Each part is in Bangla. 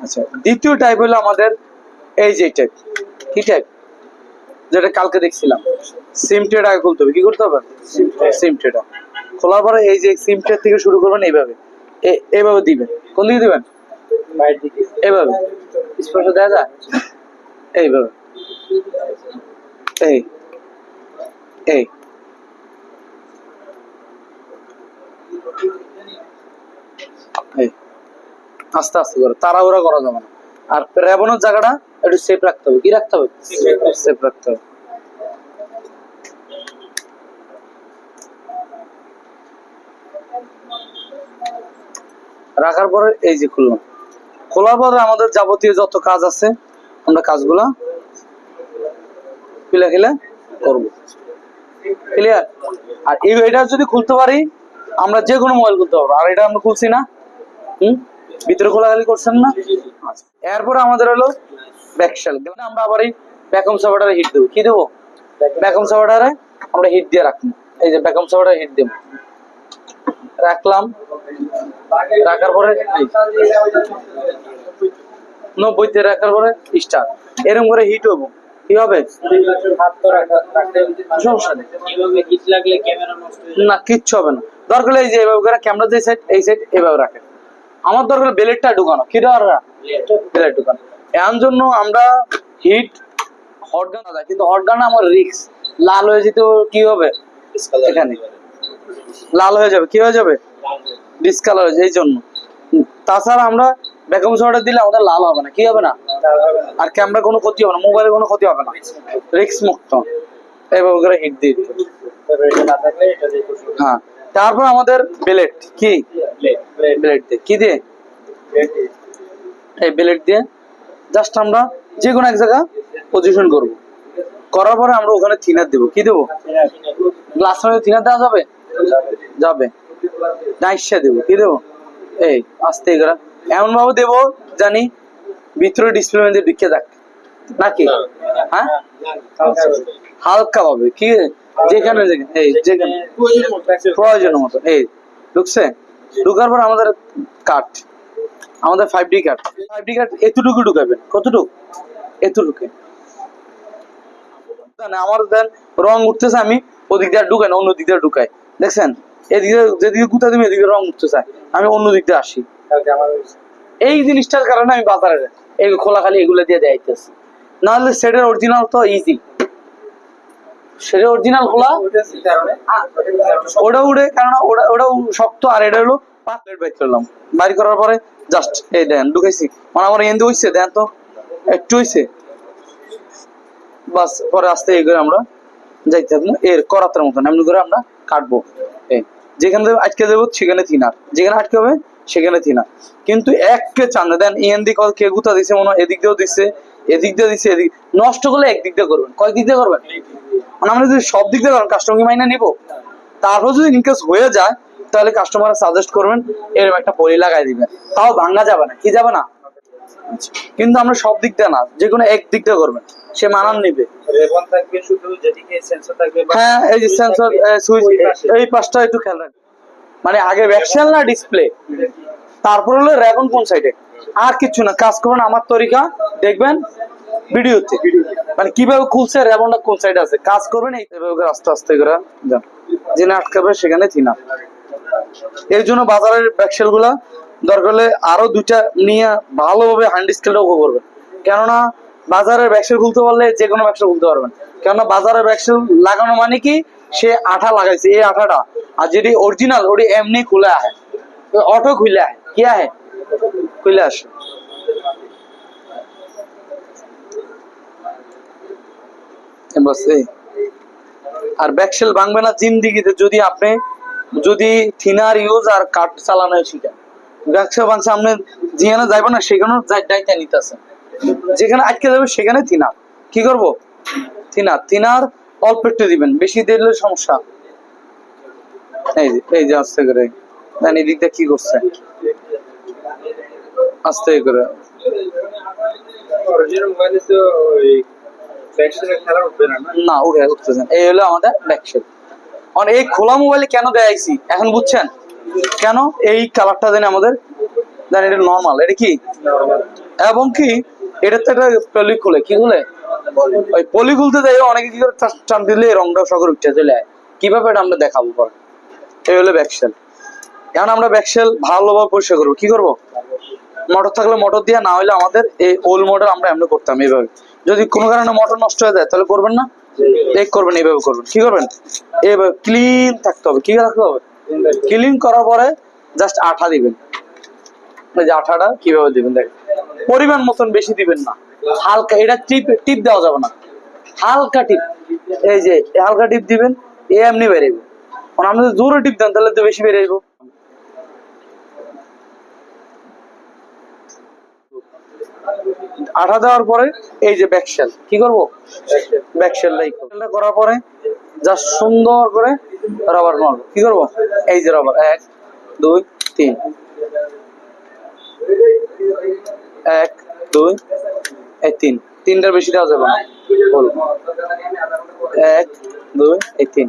আচ্ছা দ্বিতীয় টাইপ হলো আমাদের এই যে টাইপ কি টাইপ যেটা কালকে দেখছিলাম। সিম ট্রেড আগে খুলতে হবে। কি করতে হবে? সিম ট্রেটা খোলার পরে এই যে সিম ট্রেড থেকে শুরু করবেন এইভাবে। এইভাবে দিবেন। কোন দিকে দিবেন? এইভাবে। স্পষ্ট দেখা যায়? এইভাবে। এই এই। এই। আস্তে আস্তে করে, তাড়াহুড়া করা যাবে না। আর রেবনের জায়গাটা একটু সেফ রাখতে হবে। কি রাখতে হবে? সেফ রাখতে হবে। রাখার পরে এই যে খুললাম খোলার পরে আমাদের যাবতীয় যত কাজ আছে, আমরা কাজগুলা পিলা খেলে করব। ক্লিয়ার আর এই এটা যদি খুলতে পারি, আমরা যে কোনো মোবাইল খুলতে পারব। আর এটা আমরা খুলছি না। হুম? ভিতরে খোলাখালি করছেন না? এরপরে আমাদের হলো ব্যাকশেল। আমরা আবার এই ব্যাকম সাপোর্টারে হিট দেবো। কি দেবো? ব্যাকম সাপোর্টারে আমরা হিট দিয়ে রাখব। এই যে ব্যাকম সাপোর্টারে হিট দেবো। রাখলাম। রাখার পরে নব্বইতে রাখার পরে স্টার এরকম করে হিট হব। কি হবে? রাখা না, কিচ্ছু হবে না। দরকার এই যে এভাবে করে ক্যামেরা যে সাইড এই সাইড এভাবে রাখেন। আমার দরকার বেলেটটা ঢুকানো। কি দরকার? বেলেট ঢুকানো। এর জন্য আমরা হিট হট গান আছে কিন্তু হট গান আমার রিক্স লাল হয়ে যেতে কি হবে? এখানে। লাল হয়ে যাবে। কি হয়ে যাবে? ডিসকালার হয়ে এই জন্য। তাছাড়া আমরা ব্যাকআপ শটার দিলে আমাদের লাল হবে না। কি হবে না? আর ক্যামেরা কোনো ক্ষতি হবে না। মোবাইলে কোনো ক্ষতি হবে না। রিক্স মুক্ত। এভাবে করে হিট দিয়ে দিতে দিয়ে হ্যাঁ। তারপর আমাদের বেলেট কি? বেলেট দিয়ে কি দিয়ে? এই বেলেট দিয়ে জাস্ট আমরা যে কোনো এক জায়গা পজিশন করব। করার পরে আমরা ওখানে থিনার দেবো। কি দেবো? গ্লাস মধ্যে থিনার দেওয়া যাবে? যাবে। নাইসা দেবো। কি দেবো? এই আস্তে করে। এমন ভাবে দেবো জানি ভিতরে ডিসপ্লে মধ্যে ঢুকে থাক নাকি? হ্যাঁ? হালকা ভাবে কি? যেখানে এই যেখানে প্রয়োজনের মতো এই ঢুকছে? ঢুকার পর আমাদের কাট আমাদের five D cut five D cut এতটুকু ঢুকাবেন? কতটুকু? এতটুকু। আমার দেন রং উঠতেছে আমি ওদিক দিয়ে ঢুকাই না অন্য দিক দিয়ে ঢুকাই। দেখছেন? এদিকে যেদিকে গুতা দিবে এদিকে রং উঠতেছে। আমি অন্য দিক দিয়ে আসি। এই জিনিসটার কারণে আমি বাজারে এই খোলা খালি এগুলো দিয়ে দেখাইতেছি নাহলে সেটের অরিজিনাল তো ইজি সেটের অরিজিনাল খোলা। ওটা উড়ে ওটা ওটা শক্ত, আর এটা হলো করলাম বাইর করার পরে জাস্ট এই দেন, ঢুকাইছি। মানে আমার এন্দি হইছে, দেন তো, একটু হইছে। বাস, পরে আস্তে এই করে আমরা যাইতে থাকব। এর করাতের মতন, এমনি করে আমরা কাটবো। এই, যেখানে আটকে দেবো, সেখানে থিনার যেখানে আটকে হবে, সেখানে থিনার কিন্তু এককে চান দেন এন দিক কে গুতা দিছে, মনে হয় এদিক দিয়েও দিচ্ছে এদিক দিয়ে দিচ্ছে এদিক নষ্ট করলে একদিক দিয়ে করবেন। কয় দিক দিয়ে করবেন? মানে আমরা যদি সব দিক দিয়ে করেন কাস্টমার মাইনে নিবো তারপর যদি ইনকেস হয়ে যায় তাহলে কাস্টমার সাজেস্ট করবেন এরকম একটা পলি লাগাই দিবেন তাও ভাঙা যাবে না কি যাবে না? কিন্তু আমরা সব দিক দিয়ে না যে কোনো এক দিক দিয়ে করবেন সে মানান নিবে। হ্যাঁ এই যে সেন্সর সুইচ এই পাশটা একটু খেয়াল রাখবেন। মানে আগে ভ্যাকসিন না ডিসপ্লে তারপর হলো রেগন কোন সাইডে আর কিছু না কাজ করবেন আমার তরিকা দেখবেন ভিডিওতে? মানে কীভাবে খুলছে রেবনটা কোন সাইড আছে? কাজ করবেন এইভাবে করে আস্তে আস্তে করে যান। যেখানে আটকাবে সেখানে থিনা এর জন্য বাজারের ব্যাকসেলগুলা দরকার হলে আরও দুইটা নিয়ে ভালোভাবে হ্যান্ড স্কেলটা উপর করবেন। কেননা বাজারের ব্যাকসেল খুলতে পারলে যে কোনো ব্যবসা খুলতে পারবেন। কেননা বাজারের ব্যাকসেল লাগানো মানে কি? সে আঠা লাগাইছে, এই আঠাটা। আর যেটি অরিজিনাল ওটি এমনি খুলে আহে, অটো খুলে আহে, কি আহে? খুলে আসে। এ বাস আর ব্যাকসেল ভাঙবে না জিন্দিগিতে যদি আপনি, যদি থিনার ইউজ আর কাট চালানো শিখেন। ব্যাকসেল ভাঙছে, আপনি যেখানে যাইবেন না, সেখানেও দায়িত্ব নিতেছে। যেখানে আটকে যাবে, সেখানে থিনার। কি করব? থিনার। থিনার অল্প একটু দিবেন, বেশি দিলে সমস্যা। এই যে এই যে, আস্তে করে। দেন এদিক দিয়ে কি করছে? আস্তে করে। না উঠে উঠতেছেন এই হলো আমাদের ব্যাকশেল আর এই খোলা মোবাইলে কেন দেখাইছি এখন বুঝছেন? কেন এই কালারটা জানি আমাদের? জানি এটা নর্মাল এটা কি? এবং কি এটা তো একটা পলি খুলে কি খুলে? ওই পলি খুলতে যাই অনেকে কি করে টান- দিলে রংটা সকর উঠে চলে কীভাবে এটা আমরা দেখাবো পরে? এই হলো ব্যাকসেল এখন আমরা ব্যাকসেল ভালোভাবে পরিষ্কার করব। কি করব? মোটর থাকলে মোটর দিয়ে না হলে আমাদের এই ওল মোটর আমরা এমনি করতাম এইভাবে। যদি কোনো কারণে মোটর নষ্ট হয়ে যায়, তাহলে করবেন না? এই করবেন, এইভাবে করবেন। কি করবেন? এইভাবে ক্লিন থাকতে হবে। কি রাখতে হবে? ক্লিন করার পরে জাস্ট আঠা দিবেন। যে আঠাটা কীভাবে দিবেন দেখেন। পরিমাণ মতন বেশি দিবেন না। হালকা, এটা টিপ টিপ দেওয়া যাবে না। হালকা টিপ। এই যে, হালকা টিপ দিবেন, এ এমনি বেরোবে কারণ আপনি যদি জোরে টিপ দেন, তাহলে তো বেশি বেরিয়ে বেরোইব আঠা দেওয়ার পরে এই যে ব্যাকশেল কি করব? ব্যাকশেলটাই করব। করার পরে জাস্ট সুন্দর করে রাবার মারবো। কি করব? এই যে রাবার এক, দুই, তিন। এক, দুই, এই তিন। তিনটার বেশি দেওয়া যাবে না। এক, দুই, এই তিন।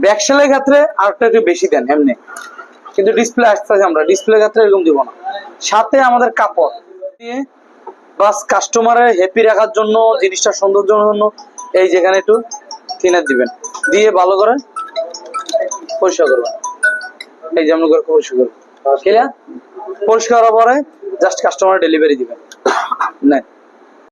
ব্যাকশেলের ক্ষেত্রে আরেকটা একটু বেশি দেন এমনি। কিন্তু ডিসপ্লে আসতেছে আমরা। ডিসপ্লে ক্ষেত্রে এরকম দিব না। সাথে আমাদের কাপড়। দিয়ে বাস কাস্টমারের হ্যাপি রাখার জন্য জিনিসটা সৌন্দর্যের জন্য এই যেখানে একটু থিনার দিবেন। দিয়ে ভালো করে পরিষ্কার করবেন। এই যেমন করে পরিষ্কার করবেন ক্লিয়ার পরিষ্কার হওয়ার পরে জাস্ট কাস্টমার ডেলিভারি দিবেন। না